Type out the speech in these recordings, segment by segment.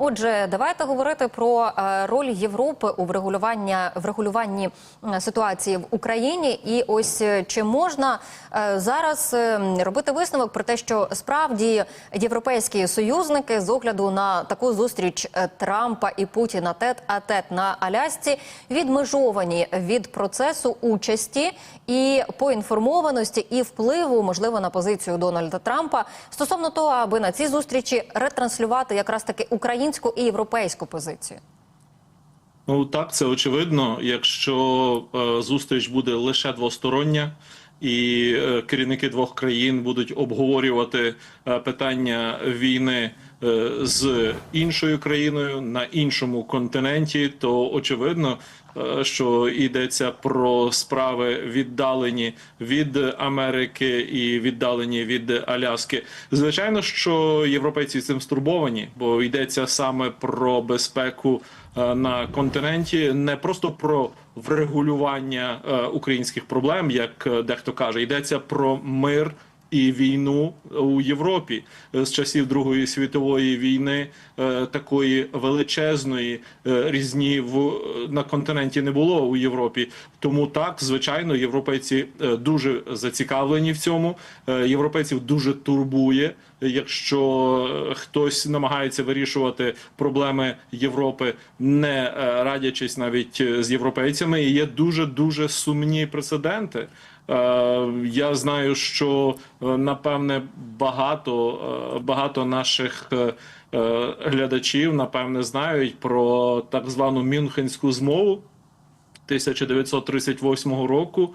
Отже, давайте говорити про е, роль Європи у врегулюванні е, ситуації в Україні. І ось е, чи можна зараз робити висновок про те, що справді європейські союзники з огляду на таку зустріч Трампа і Путіна тет а тет на Алясці відмежовані від процесу участі і поінформованості і впливу, можливо, на позицію Дональда Трампа стосовно того, аби на цій зустрічі ретранслювати якраз таки українську і європейську позицію. Ну так, це очевидно. Якщо е, зустріч буде лише двостороння, і е, керівники двох країн будуть обговорювати е, питання війни з іншою країною на іншому континенті, то очевидно, е, що йдеться про справи віддалені від Америки і віддалені від Аляски. Звичайно, що європейці цим стурбовані, бо йдеться саме про безпеку е, на континенті, не просто про врегулювання е, українських проблем, як е, дехто каже, йдеться про мир. І війну у Європі Е, з часів Другої світової війни е, такої величезної е, різні в на континенті не було у Європі. Тому так, звичайно, європейці дуже зацікавлені в цьому. Європейців дуже турбує, якщо хтось намагається вирішувати проблеми Європи, не радячись навіть з європейцями. І є дуже дуже сумні прецеденти. Е, Я знаю, що е, напевне багато, е, багато наших глядачів напевне знають про так звану Мюнхенську змову 1938 року.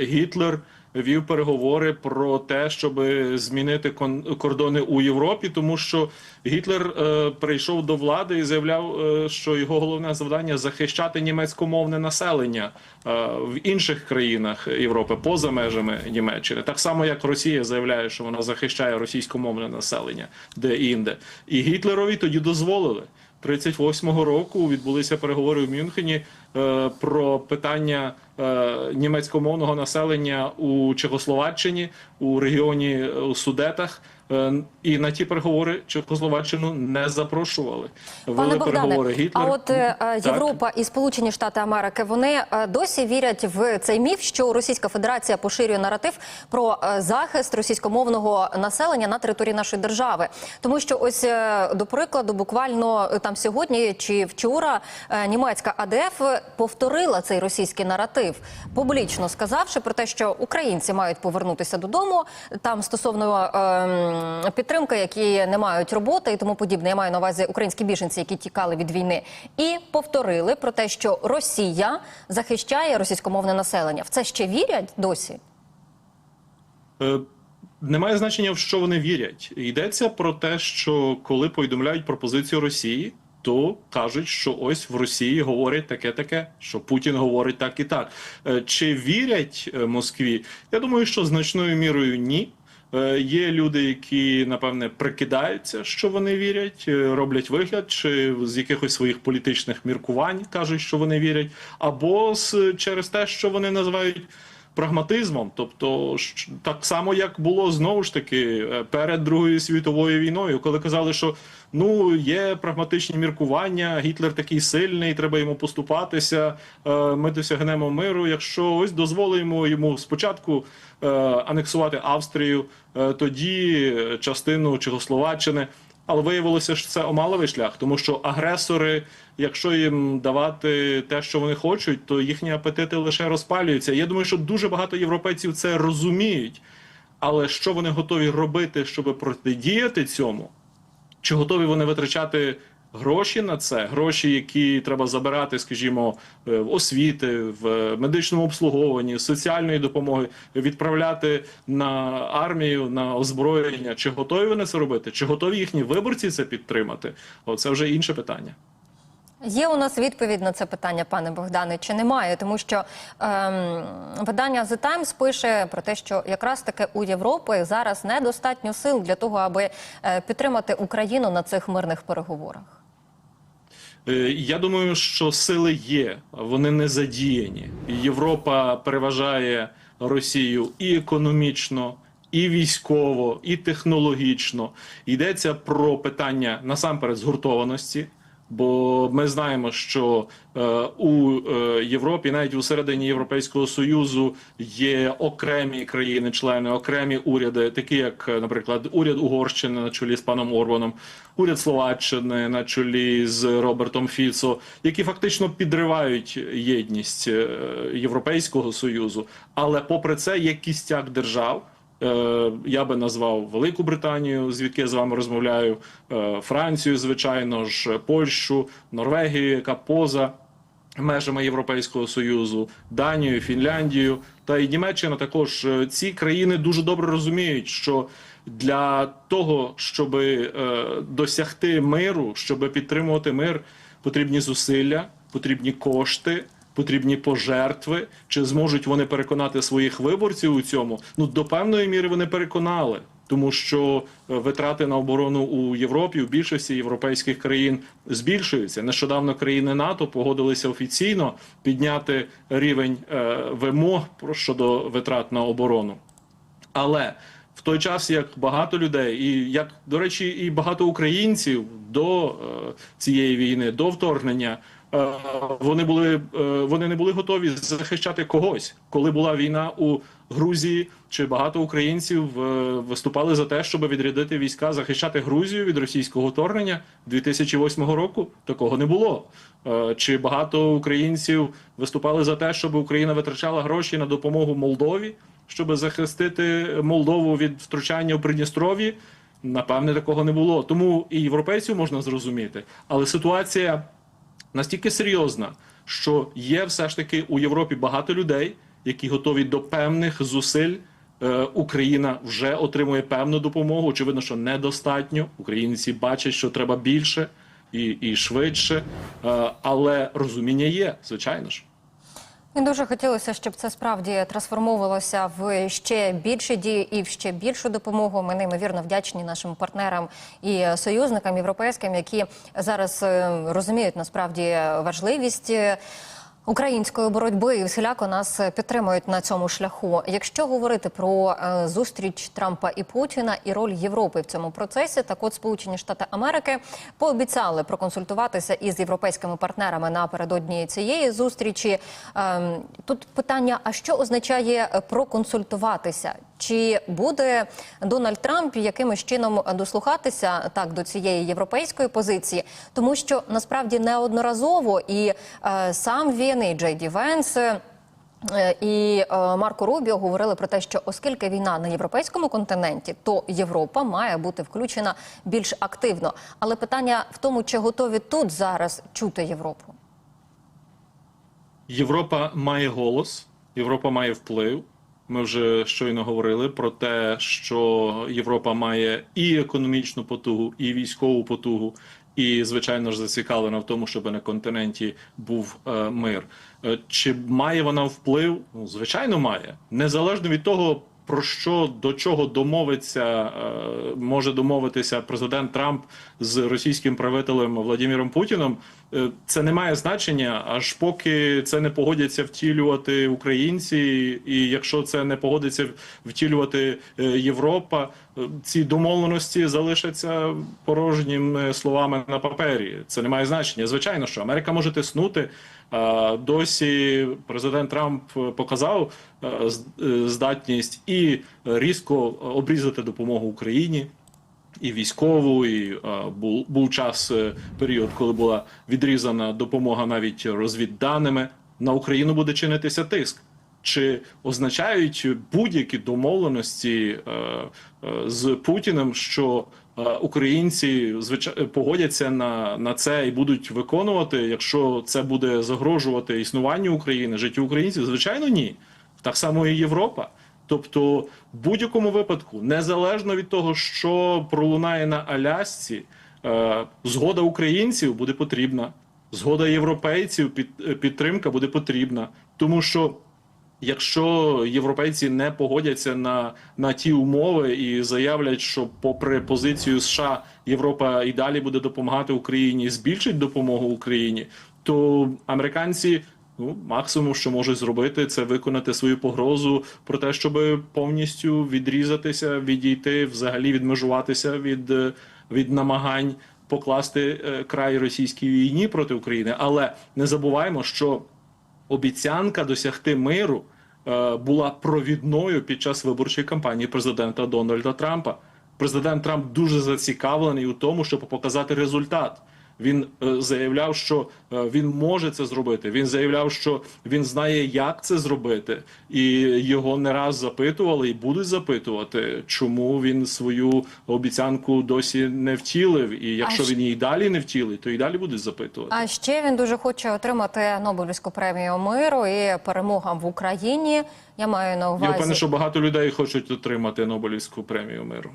Гітлер вів переговори про те, щоб змінити кордони у Європі, тому що Гітлер е, прийшов до влади і заявляв, е, що його головне завдання захищати німецькомовне населення е, в інших країнах Європи поза межами Німеччини, так само як Росія заявляє, що вона захищає російськомовне населення де інде, і Гітлерові тоді дозволили. 38-го року відбулися переговори в Мюнхені е, про питання е, німецькомовного населення у Чехословаччині у регіоні е, у Судетах. Е, і на ті переговори Чехословаччину не запрошували. Пане Вели Богдане, переговори Гітлер. а от е, е, Так. Європа і Сполучені Штати Америки вони досі вірять в цей міф, що Російська Федерація поширює наратив про захист російськомовного населення на території нашої держави. Тому що ось до прикладу, буквально там сьогодні чи вчора німецька АДФ повторила цей російський наратив, публічно сказавши про те, що українці мають повернутися додому. Там стосовно підтримки, які не мають роботи і тому подібне. Я маю на увазі українські біженці, які тікали від війни, і повторили про те, що Росія захищає російськомовне населення. В це ще вірять досі? Е, Немає значення, в що вони вірять. Йдеться про те, що коли повідомляють про позицію Росії, то кажуть, що ось в Росії говорять таке, таке, що Путін говорить так і так. Е, Чи вірять е, Москві? Я думаю, що значною мірою ні. Е, Є люди, які напевне прикидаються, що вони вірять, е, роблять вигляд, чи з якихось своїх політичних міркувань кажуть, що вони вірять, або з через те, що вони називають прагматизмом, тобто так само, як було знову ж таки е, перед Другою світовою війною, коли казали, що ну є прагматичні міркування, Гітлер такий сильний, треба йому поступатися. е, Ми досягнемо миру. Якщо ось дозволимо йому спочатку е, анексувати Австрію, тоді частину Чехословаччини. Але виявилося, що це омаловий шлях, тому що агресори, якщо їм давати те, що вони хочуть, то їхні апетити лише розпалюються. Я думаю, що дуже багато європейців це розуміють. Але що вони готові робити, щоб протидіяти цьому? Чи готові вони витрачати гроші на це? Гроші, які треба забирати, скажімо, е, в освіти, в медичному обслуговуванні, соціальної допомоги, відправляти на армію, на озброєння? Чи готові вони це робити? Чи готові їхні виборці це підтримати? Оце вже інше питання. Є у нас відповідь на це питання, пане Богдане, чи немає? Тому що ем, видання The Times пише про те, що якраз таки у Європи зараз недостатньо сил для того, аби е, підтримати Україну на цих мирних переговорах. Е, Я думаю, що сили є, вони не задіяні. Європа переважає Росію і економічно, і військово, і технологічно. Йдеться про питання насамперед згуртованості. Бо ми знаємо, що е, у е, Європі, навіть у середині Європейського союзу, є окремі країни-члени, окремі уряди, такі як, е, наприклад, уряд Угорщини на чолі з паном Орбаном, уряд Словаччини на чолі з Робертом Фіцо, які фактично підривають єдність е, Європейського союзу. Але попри це є кістяк держав. Е, Я би назвав Велику Британію, звідки я з вами розмовляю, е, Францію, звичайно ж, Польщу, Норвегію, яка поза межами Європейського союзу, Данію, Фінляндію та і Німеччина. Також Е, ці країни дуже добре розуміють, що для того, щоб досягти миру, щоб підтримувати мир, потрібні зусилля, потрібні кошти. Потрібні пожертви, чи зможуть вони переконати своїх виборців у цьому? Ну до певної міри вони переконали, тому що е, витрати на оборону у Європі у більшості європейських країн збільшуються. Нещодавно країни НАТО погодилися офіційно підняти рівень е, вимог щодо витрат на оборону. Але той час, як багато людей, і як до речі, і багато українців до е, цієї війни, до вторгнення, е, вони були е, вони не були готові захищати когось, коли була війна у Грузії, чи багато українців е, виступали за те, щоб відрядити війська захищати Грузію від російського вторгнення 2008 року. Такого не було. Е, Чи багато українців виступали за те, щоб Україна витрачала гроші на допомогу Молдові? Щоб захистити Молдову від втручання у Придністров'ї, напевне, такого не було. Тому і європейців можна зрозуміти. Але ситуація настільки серйозна, що є все ж таки у Європі багато людей, які готові до певних зусиль. Е, Україна вже отримує певну допомогу. Очевидно, що недостатньо. Українці бачать, що треба більше і, і швидше. Е, Але розуміння є, звичайно ж. І дуже хотілося, щоб це справді трансформовувалося в ще більші дії і в ще більшу допомогу. Ми неймовірно вдячні нашим партнерам і союзникам європейським, які зараз е, розуміють насправді важливість. Української боротьби всіляко нас підтримують на цьому шляху. Якщо говорити про е, зустріч Трампа і Путіна і роль Європи в цьому процесі, так от Сполучені Штати Америки пообіцяли проконсультуватися із європейськими партнерами напередодні цієї зустрічі. Ем, Тут питання: а що означає проконсультуватися? Чи буде Дональд Трамп якимось чином дослухатися так до цієї європейської позиції? Тому що насправді неодноразово і е, сам він, і Джей Ді Венс. е, І е, Марко Рубіо говорили про те, що оскільки війна на європейському континенті, то Європа має бути включена більш активно. Але питання в тому, чи готові тут зараз чути Європу. Європа має голос, Європа має вплив. Ми вже щойно говорили про те, що Європа має і економічну потугу, і військову потугу, і звичайно ж зацікавлена в тому, щоб на континенті був е, мир. Е, чи має вона вплив? Ну, звичайно, має незалежно від того. Про що до чого домовиться, е, може домовитися президент Трамп з російським правителем Владимиром Путіном, це не має значення, аж поки це не погодяться втілювати українці, і якщо це не погодиться втілювати е, Європа, е, ці домовленості залишаться порожніми словами на папері. Це не має значення. Звичайно, що Америка може тиснути. Досі президент Трамп показав е, е, здатність і різко обрізати допомогу Україні. І військову, і е, був, був час е, період, коли була відрізана допомога навіть розвідданими. На Україну буде чинитися тиск. Чи означають будь-які домовленості е, е, з Путіним, що е, українці звичайно погодяться на, на це і будуть виконувати, якщо це буде загрожувати існуванню України, життю українців? Звичайно, ні. Так само і Європа. Тобто, в будь-якому випадку, незалежно від того, що пролунає на Алясці, е, згода українців буде потрібна, згода європейців, під, підтримка буде потрібна, тому що. Якщо європейці не погодяться на, на ті умови і заявлять, що, попри позицію США, Європа і далі буде допомагати Україні, збільшить допомогу Україні, то американці Ну, максимум, що можуть зробити, це виконати свою погрозу про те, щоб повністю відрізатися, відійти, взагалі відмежуватися від, е, від намагань покласти е, край російській війні проти України. Але не забуваємо, що обіцянка досягти миру е, була провідною під час виборчої кампанії президента Дональда Трампа. Президент Трамп дуже зацікавлений у тому, щоб показати результат. Він е, заявляв, що е, він може це зробити. Він заявляв, що він знає, як це зробити, і його не раз запитували і будуть запитувати, чому він свою обіцянку досі не втілив. І якщо А він її далі не втілить, то і далі будуть запитувати. А ще він дуже хоче отримати Нобелівську премію миру і перемогам в Україні. Я маю на Я увазі. впевнений, що багато людей хочуть отримати Нобелівську премію миру.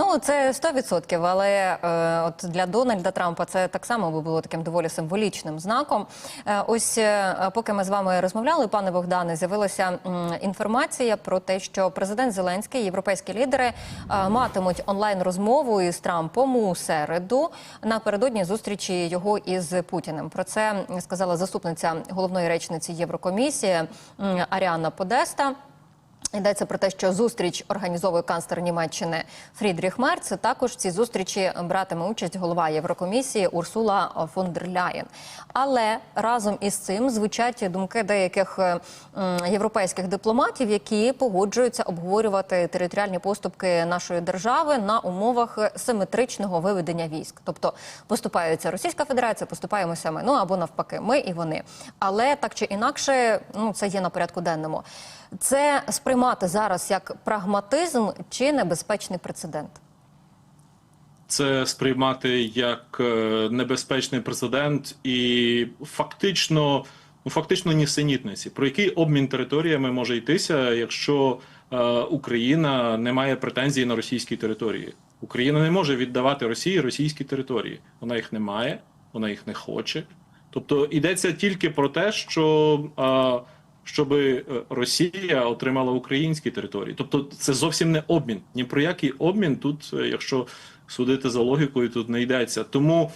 Ну, це 100%, але е, от для Дональда Трампа це так само би було таким доволі символічним знаком. Е, ось е, поки ми з вами розмовляли, пане Богдане, з'явилася м, інформація про те, що президент Зеленський, європейські лідери е, матимуть онлайн розмову із Трампом у середу напередодні зустрічі його із Путіним. Про це сказала заступниця головної речниці Єврокомісії м, Аріана Подеста. Йдеться про те, що зустріч організовує канцлер Німеччини Фрідріх Мерц. Також в цій зустрічі братиме участь голова Єврокомісії Урсула фон дер Ляєн. Але разом із цим звучать думки деяких європейських дипломатів, які погоджуються обговорювати територіальні поступки нашої держави на умовах симетричного виведення військ. Тобто поступається Російська Федерація, поступаємося ми, ну або навпаки, ми і вони. Але так чи інакше, ну це є на порядку денному. Це сприймати зараз як прагматизм чи небезпечний прецедент? Це сприймати як е, небезпечний прецедент і фактично, ну фактично нісенітниці. Про який обмін територіями може йтися, якщо е, Україна не має претензій на російські території? Україна не може віддавати Росії російські території. Вона їх не має, вона їх не хоче. Тобто йдеться тільки про те, що е, щоб Росія отримала українські території. Тобто це зовсім не обмін. Ні про який обмін тут, е, якщо судити за логікою, тут не йдеться. Тому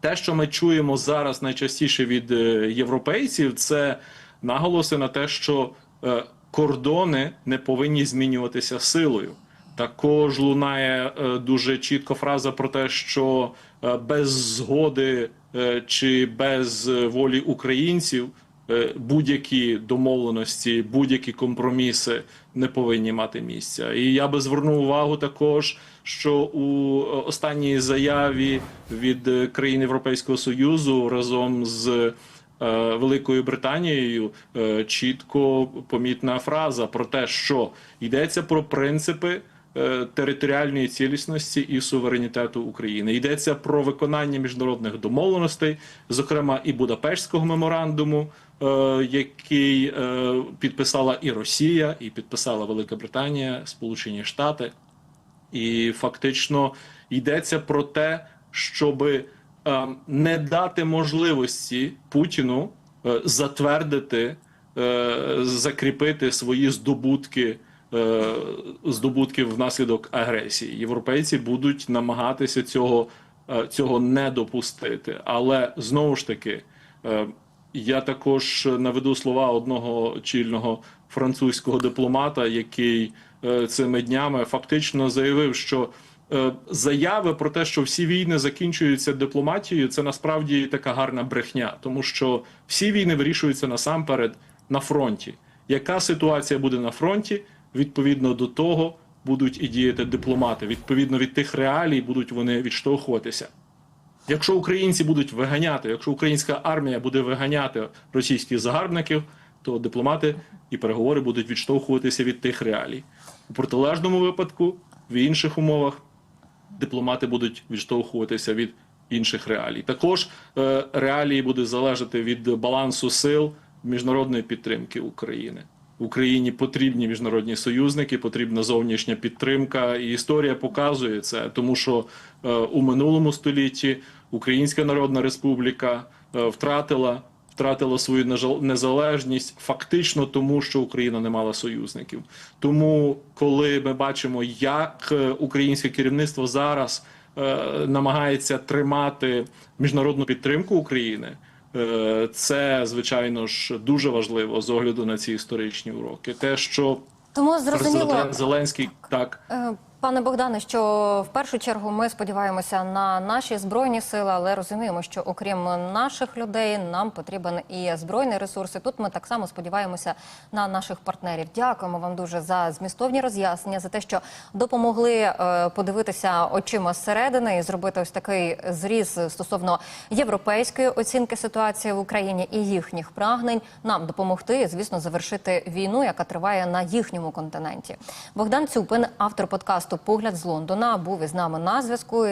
те, що ми чуємо зараз найчастіше від е, європейців, це наголоси на те, що е, кордони не повинні змінюватися силою. Також лунає е, дуже чітко фраза про те, що е, без згоди е, чи без е, волі українців е, будь-які домовленості, будь-які компроміси не повинні мати місця. І я би звернув увагу також, що у е, останній заяві від е, країн Європейського Союзу разом з е, Великою Британією е, чітко помітна фраза про те, що йдеться про принципи е, територіальної цілісності і суверенітету України. Йдеться про виконання міжнародних домовленостей, зокрема і Будапештського меморандуму, е, який е, підписала і Росія, і підписала Велика Британія, Сполучені Штати. І фактично йдеться про те, щоб е, не дати можливості Путіну е, затвердити, е, закріпити свої здобутки. Е, Здобутки внаслідок агресії європейці будуть намагатися цього, е, цього не допустити. Але знову ж таки, е, я також наведу слова одного чільного французького дипломата, який цими днями фактично заявив, що заяви про те, що всі війни закінчуються дипломатією, це насправді така гарна брехня, тому що всі війни вирішуються насамперед на фронті. Яка ситуація буде на фронті? Відповідно до того будуть і діяти дипломати. Відповідно від тих реалій будуть вони відштовхуватися. Якщо українці будуть виганяти, якщо українська армія буде виганяти російських загарбників, то дипломати і переговори будуть відштовхуватися від тих реалій. У протилежному випадку, в інших умовах, дипломати будуть відштовхуватися від інших реалій. Також е, реалії будуть залежати від балансу сил міжнародної підтримки України. Україні потрібні міжнародні союзники, потрібна зовнішня підтримка, і історія показує це, тому що е, у минулому столітті Українська Народна Республіка е, втратила втратила свою незалежність фактично тому, що Україна не мала союзників. Тому, коли ми бачимо, як е, українське керівництво зараз е, намагається тримати міжнародну підтримку України. Е, Це, звичайно ж, дуже важливо з огляду на ці історичні уроки. Те, що Тому зрозуміло. Зеленський так Е, Пане Богдане, що в першу чергу ми сподіваємося на наші збройні сили, але розуміємо, що окрім наших людей нам потрібен і збройний ресурс. Тут ми так само сподіваємося на наших партнерів. Дякуємо вам дуже за змістовні роз'яснення, за те, що допомогли е, подивитися очима зсередини і зробити ось такий зріз стосовно європейської оцінки ситуації в Україні і їхніх прагнень нам допомогти, звісно, завершити війну, яка триває на їхньому континенті. Богдан Цюпин, автор подкасту Погляд з Лондона, був із нами на зв'язку.